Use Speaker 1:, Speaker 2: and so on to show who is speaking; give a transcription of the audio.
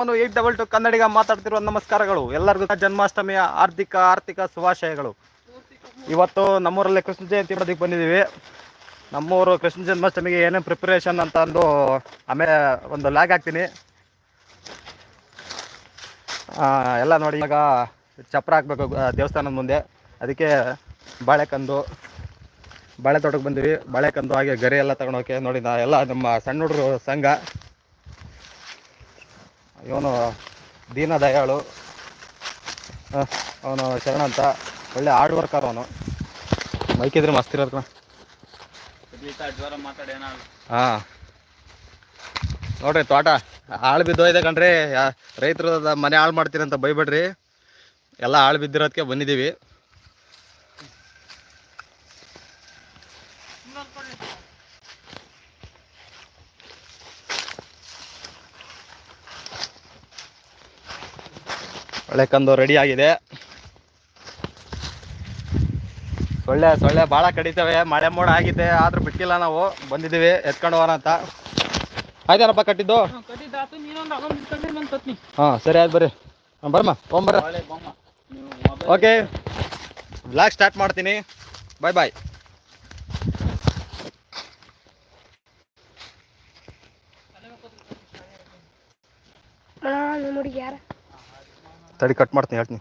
Speaker 1: ನಾನು eight double two ಕನ್ನಡಿಗ ಮಾತಾಡ್ತಿರುವ ನಮಸ್ಕಾರಗಳು. ಎಲ್ಲರಿಗೂ ಜನ್ಮಾಷ್ಟಮಿಯ ಆರ್ಥಿಕ ಆರ್ಥಿಕ ಶುಭಾಶಯಗಳು. ಇವತ್ತು ನಮ್ಮೂರಲ್ಲಿ ಕೃಷ್ಣ ಜಯಂತಿ ಮಾಡೋದಕ್ಕೆ ಬಂದಿದ್ದೀವಿ. ನಮ್ಮೂರು ಕೃಷ್ಣ ಜನ್ಮಾಷ್ಟಮಿಗೆ ಏನೇನು ಪ್ರಿಪ್ರೇಷನ್ ಅಂತ ಅಂದು ಆಮೇಲೆ ಒಂದು ಲ್ಯಾಗ್ ಹಾಕ್ತೀನಿ. ಎಲ್ಲ ನೋಡಿ ಇವಾಗ ಚಪ್ರ ಹಾಕ್ಬೇಕು ದೇವಸ್ಥಾನದ ಮುಂದೆ. ಅದಕ್ಕೆ ಬಾಳೆಕಂದು ಬಾಳೆ ತೋಟಕ್ಕೆ ಬಂದಿವಿ. ಬಾಳೆಕಂದು ಹಾಗೆ ಗರಿ ಎಲ್ಲ ತಗೊಂಡೋಕೆ ನೋಡಿ ನಾ ಎಲ್ಲ ನಮ್ಮ ಸಣ್ಣ ಹುಡುಗರು ಸಂಘ. ಇವನು ದೀನ ದಯಾಳು. ಅವನು ಶರಣ ಅಂತ. ಒಳ್ಳೆ ಹಾರ್ಡ್ ವರ್ಕರ್ ಅವನು. ಮೈಕಿದ್ರೆ ಮಸ್ತ್ ಇರೋದು ಹಾಂ. ನೋಡ್ರಿ ತೋಟ ಆಳು ಬಿದ್ದೋಯ್ದೆ ಕಣ್ರಿ. ರೈತರು ಮನೆ ಹಾಳು ಮಾಡ್ತೀರಿ ಅಂತ ಬೈಬೇಡ್ರಿ ಎಲ್ಲ ಹಾಳು ಬಿದ್ದಿರೋದಕ್ಕೆ ಬಂದಿದ್ದೀವಿ. ಒಳ್ಳೆ ಕಂದು ರೆಡಿ ಆಗಿದೆ. ಸೊಳ್ಳೆ ಸೊಳ್ಳೆ ಭಾಳ ಕಡಿತವೆ ಮಳೆ ಮೋಡ ಆಗಿದೆ ಆದ್ರೂ ಬಿಟ್ಟಿಲ್ಲ ನಾವು. ಬಂದಿದ್ದೀವಿ ಎತ್ಕೊಂಡು ಹೋಗೋಣ ಅಂತ. ಆಯ್ತಾನಪ್ಪ ಕಟ್ಟಿದ್ದು? ಹಾಂ ಸರಿ ಆಯ್ತು ಬರ್ರಿ. ಹಾಂ ಬರ್ಮ ಹೋಗ್ಬರ್ರ
Speaker 2: ಒಳ್ಳೆ ಬೊಮ್ಮ ನೀವು ಮೊಬೈಲ್
Speaker 1: ಓಕೆ. ಬ್ಲಾಗ್ ಸ್ಟಾರ್ಟ್ ಮಾಡ್ತೀನಿ. ಬಾಯ್ ಬಾಯ್
Speaker 3: ನೋಡಿ ಯಾರ?
Speaker 1: ತಡಿ ಕಟ್ ಮಾಡ್ತೀನಿ ಹೇಳ್ತೀನಿ.